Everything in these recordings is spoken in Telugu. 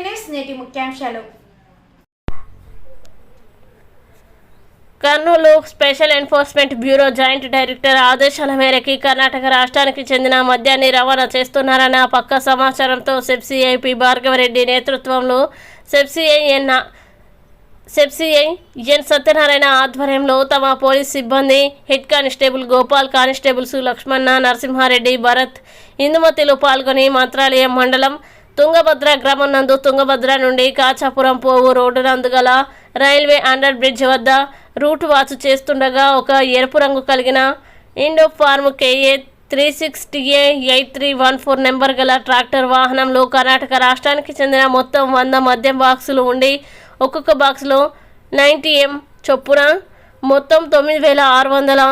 మినిట్స్ నేటి ముఖ్యాంశాలు. Kurnool special enforcement bureau joint director ఆదేశాల మేరకు కర్ణాటక రాష్ట్రానికి చెందిన మద్యాన్ని రవాణా చేస్తున్నారన్న పక్క సమాచారంతో సెప్సీఐపి భార్గవరెడ్డి నేతృత్వంలో సెప్సీఐఎన్ సెప్సీఐ ఎన్ సత్యనారాయణ ఆధ్వర్యంలో తమ పోలీస్ సిబ్బంది head constable Gopal constables Lakshmana Narasimha Reddy Bharat ఇందుమతిలో పాల్గొని మంత్రాలయం మండలం తుంగభద్ర గ్రామం నందు తుంగభద్ర నుండి కాచాపురం పోవు రోడ్డు నందు గల రైల్వే అండర్ బ్రిడ్జ్ వద్ద రూట్ వాచ్ చేస్తుండగా ఒక ఎరుపు రంగు కలిగిన Indo farm KA three six TA eight three one four number గల ట్రాక్టర్ వాహనంలో కర్ణాటక రాష్ట్రానికి చెందిన మొత్తం వంద మద్యం బాక్సులు ఉండి ఒక్కొక్క బాక్స్లో నైంటీ ఎం చొప్పున మొత్తం తొమ్మిది వేల ఆరు వందల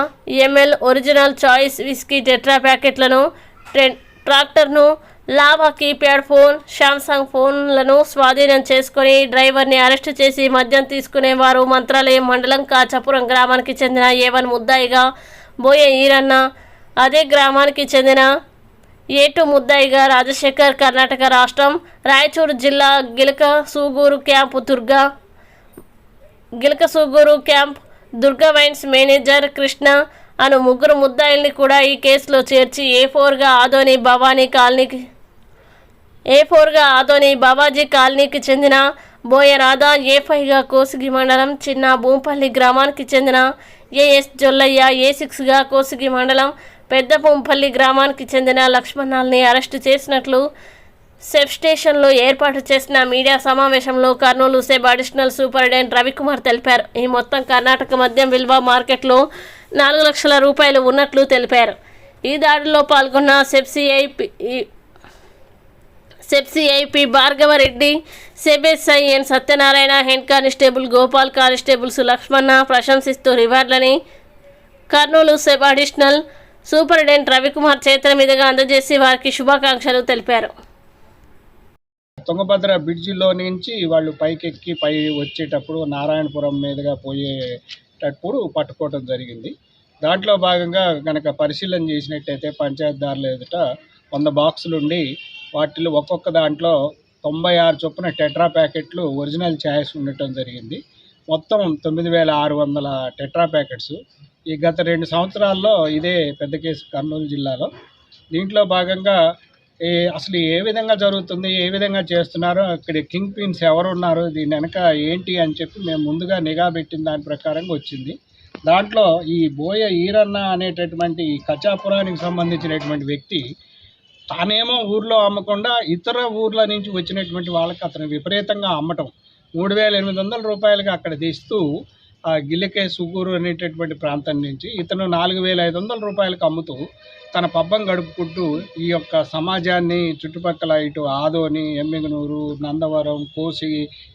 ML original choice whisky tetra ప్యాకెట్లను ట్రె- ట్రాక్టర్ను లాభ కీప్యాడ్ ఫోన్ శాంసంగ్ ఫోన్లను స్వాధీనం చేసుకొని డ్రైవర్ని అరెస్టు చేసి మద్యం తీసుకునేవారు మంత్రాలయం మండలం కాచాపురం గ్రామానికి చెందిన ఏవన్ ముద్దాయిగా బోయ ఈరన్న. అదే గ్రామానికి చెందిన ఏటు ముద్దాయిగా రాజశేఖర్ కర్ణాటక రాష్ట్రం రాయచూరు జిల్లా Gilaka Suguru camp Durga గిలక Suguru camp Durga wines manager Krishna అను ముగ్గురు ముద్దాయిల్ని కూడా ఈ కేసులో చేర్చి ఏ ఫోర్గా ఆదోని భవానీ కాలనీకి ఏ ఫోర్గా ఆదోని బాబాజీ కాలనీకి చెందిన బోయరాధా ఏ ఫైవ్గా కోసిగి మండలం చిన్న భూంపల్లి గ్రామానికి చెందిన ఏఎస్ జొల్లయ్య ఏ సిక్స్గా కోసిగి మండలం పెద్ద భూంపల్లి గ్రామానికి చెందిన లక్ష్మణాల్ని అరెస్టు చేసినట్లు సెఫ్ స్టేషన్లో ఏర్పాటు చేసిన మీడియా సమావేశంలో Kurnool SEB additional superintendent Ravikumar తెలిపారు. ఈ మొత్తం కర్ణాటక మద్యం విలువ మార్కెట్లో నాలుగు లక్షల రూపాయలు ఉన్నట్లు తెలిపారు. ఈ దాడిలో పాల్గొన్న సెఫ్సిఐ సెఫ్సిఐపి Bhargava Reddy సెబెస్ఐ N Satyanarayana head constable Gopal constables Lakshmana ప్రశంసిస్తూ రివార్డులని Kurnool SEB additional superintendent Ravikumar చేతుల మీదుగా అందజేసి వారికి శుభాకాంక్షలు తెలిపారు. తుంగభద్ర బ్రిడ్జిలో నుంచి వాళ్ళు పైకెక్కి పై వచ్చేటప్పుడు నారాయణపురం మీదుగా పోయేటప్పుడు పట్టుకోవడం జరిగింది. దాంట్లో భాగంగా కనుక పరిశీలన చేసినట్టయితే పంచాయతీదారుల ఎదుట వంద బాక్సులుండి వాటిలో ఒక్కొక్క దాంట్లో తొంభై ఆరు చొప్పున టెట్రా ప్యాకెట్లు ఒరిజినల్ ఛాయిస్ ఉండటం జరిగింది. మొత్తం తొమ్మిది వేల ఆరు వందల టెట్రా ప్యాకెట్స్. ఈ గత రెండు సంవత్సరాల్లో ఇదే పెద్ద కేసు కర్నూలు జిల్లాలో. దీంట్లో భాగంగా ఈ అసలు ఏ విధంగా జరుగుతుంది ఏ విధంగా చేస్తున్నారో అక్కడ కింగ్ పిన్స్ ఎవరు ఉన్నారు దీని వెనక ఏంటి అని చెప్పి మేము ముందుగా నిఘా పెట్టిన దాని ప్రకారంగా వచ్చింది. దాంట్లో ఈ బోయ ఈరన్న అనేటటువంటి ఈ కచాపురానికి సంబంధించినటువంటి వ్యక్తి తానేమో ఊర్లో అమ్మకుండా ఇతర ఊర్ల నుంచి వచ్చినటువంటి వాళ్ళకి అతను విపరీతంగా అమ్మటం. మూడు వేల ఎనిమిది వందల రూపాయలకి అక్కడ తెస్తూ ఆ గిల్లకే సుగూరు అనేటటువంటి ప్రాంతం నుంచి ఇతను నాలుగు వేల ఐదు వందల రూపాయలకు అమ్ముతూ తన పబ్బం గడుపుకుంటూ ఈ యొక్క సమాజాన్ని చుట్టుపక్కల ఇటు ఆదోని ఎమ్మిగనూరు నందవరం కోసి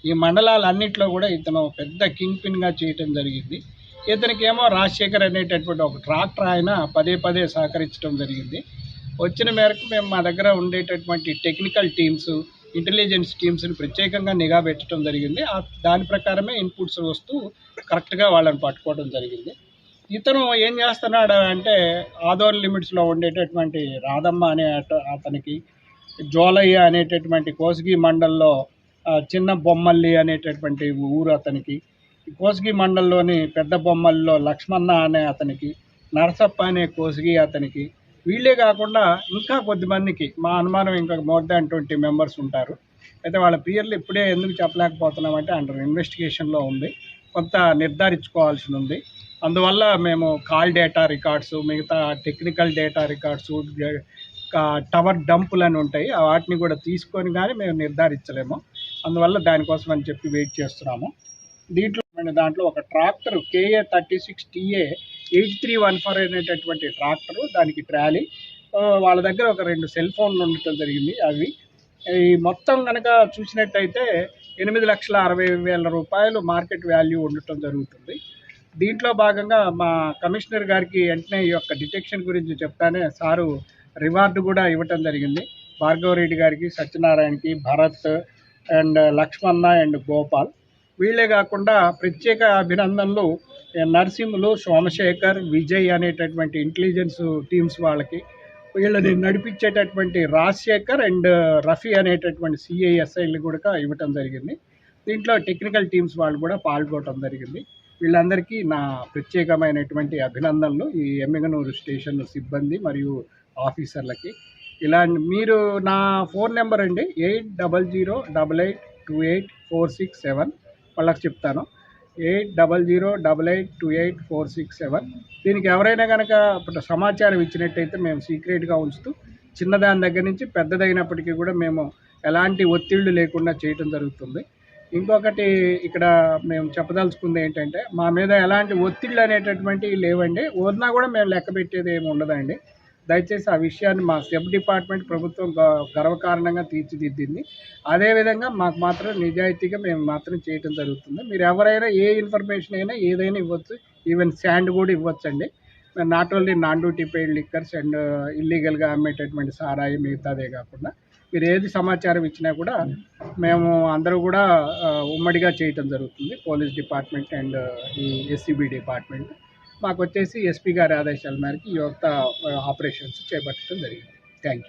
ఈ మండలాలన్నింటిలో కూడా ఇతను పెద్ద కింగ్ పిన్గా చేయటం జరిగింది. ఇతనికేమో రాజశేఖర్ అనేటటువంటి ఒక ట్రాక్టర్ ఆయన పదే పదే సహకరించడం జరిగింది. వచ్చిన మేరకు మేము మా దగ్గర ఉండేటటువంటి టెక్నికల్ టీమ్స్ ఇంటెలిజెన్స్ టీమ్స్ని ప్రత్యేకంగా నిఘా పెట్టడం జరిగింది. దాని ప్రకారమే ఇన్పుట్స్ వస్తూ కరెక్ట్గా వాళ్ళని పట్టుకోవడం జరిగింది. ఇతను ఏం చేస్తున్నాడు అంటే ఆదోర్ లిమిట్స్లో ఉండేటటువంటి రాధమ్మ అనే అట- అతనికి జోలయ్య అనేటటువంటి కోసిగి మండల్లో చిన్న బొమ్మల్లి అనేటటువంటి ఊరు అతనికి కోసిగి మండల్లోని పెద్ద బొమ్మల్లో లక్ష్మణ అనే అతనికి నరసప్ప అనే కోసిగి అతనికి వీళ్ళే కాకుండా ఇంకా కొద్దిమందికి మా అనుమానం ఇంకా మోర్ దాన్ ట్వంటీ మెంబర్స్ ఉంటారు. అయితే వాళ్ళ పేర్లు ఇప్పుడే ఎందుకు చెప్పలేకపోతున్నామంటే అండర్ ఇన్వెస్టిగేషన్లో ఉంది. కొంత నిర్ధారించుకోవాల్సి ఉంది అందువల్ల మేము కాల్ డేటా రికార్డ్స్ మిగతా టెక్నికల్ డేటా రికార్డ్స్ టవర్ డంపులు అని ఉంటాయి. వాటిని కూడా తీసుకొని కానీ మేము నిర్ధారించలేము. అందువల్ల దానికోసం అని చెప్పి వెయిట్ చేస్తున్నాము. దీంట్లో మన దాంట్లో ఒక tractor KA thirty six TA eight three one four అనేటటువంటి ట్రాక్టరు దానికి ట్రాలీ. వాళ్ళ దగ్గర ఒక రెండు సెల్ ఫోన్లు ఉండటం జరిగింది. అవి ఈ మొత్తం కనుక చూసినట్టయితే ఎనిమిది లక్షల అరవై వేల రూపాయలు మార్కెట్ వాల్యూ ఉండటం జరుగుతుంది. దీంట్లో భాగంగా మా కమిషనర్ గారికి వెంటనే ఈ యొక్క డిటెక్షన్ గురించి చెప్తానే సారు రివార్డు కూడా ఇవ్వటం జరిగింది. భార్గవరెడ్డి గారికి సత్యనారాయణకి భరత్ అండ్ లక్ష్మణ అండ్ గోపాల్. వీళ్ళే కాకుండా ప్రత్యేక అభినందనలు నర్సింహులు సోమశేఖర్ విజయ్ అనేటటువంటి ఇంటెలిజెన్స్ టీమ్స్ వాళ్ళకి. వీళ్ళని నడిపించేటటువంటి రాజశేఖర్ అండ్ రఫీ అనేటటువంటి సిఐఎస్ఐలు కూడా ఇవ్వటం జరిగింది. దీంట్లో టెక్నికల్ టీమ్స్ వాళ్ళు కూడా పాల్గొనడం జరిగింది. వీళ్ళందరికీ నా ప్రత్యేకమైనటువంటి అభినందనలు ఈ ఎమ్మిగనూరు స్టేషన్ సిబ్బంది మరియు ఆఫీసర్లకి. ఇలా మీరు నా ఫోన్ నెంబర్ అండి eight double zero double eight two eight four six seven. వాళ్ళకి చెప్తాను. Eight double zero double eight two eight four six seven. దీనికి ఎవరైనా కనుక సమాచారం ఇచ్చినట్టయితే మేము సీక్రెట్గా ఉంచుతూ చిన్నదాని దగ్గర నుంచి పెద్దదైనప్పటికీ కూడా మేము ఎలాంటి ఒత్తిళ్ళు లేకుండా చేయటం జరుగుతుంది. ఇంకొకటి ఇక్కడ మేము చెప్పదలుచుకుంది ఏంటంటే మా మీద ఎలాంటి ఒత్తిళ్ళు అనేటటువంటివి లేవండి. ఉన్నా కూడా మేము లెక్క పెట్టేది ఏమి ఉండదండి. దయచేసి ఆ విషయాన్ని మా సెబ్ డిపార్ట్మెంట్ ప్రభుత్వం గ- గర్వకారణంగా తీర్చిదిద్దింది. అదేవిధంగా మాకు మాత్రం నిజాయితీగా మేము మాత్రం చేయటం జరుగుతుంది. మీరు ఎవరైనా ఏ ఇన్ఫర్మేషన్ అయినా ఏదైనా ఇవ్వచ్చు. ఈవెన్ శాండ్ కూడా ఇవ్వచ్చండి. Not only non duty paid liquors and ఇల్లీగల్గా అమ్మేటటువంటి సారాయి మిగతాదే కాకుండా మీరు ఏది సమాచారం ఇచ్చినా కూడా మేము అందరూ కూడా ఉమ్మడిగా చేయటం జరుగుతుంది. పోలీస్ డిపార్ట్మెంట్ అండ్ ఈ ఎస్సీబీ డిపార్ట్మెంట్. మాకు వచ్చేసి ఎస్పీ గారి ఆదేశాల మేరకు ఈ యొక్క ఆపరేషన్స్ చేపట్టడం జరిగింది.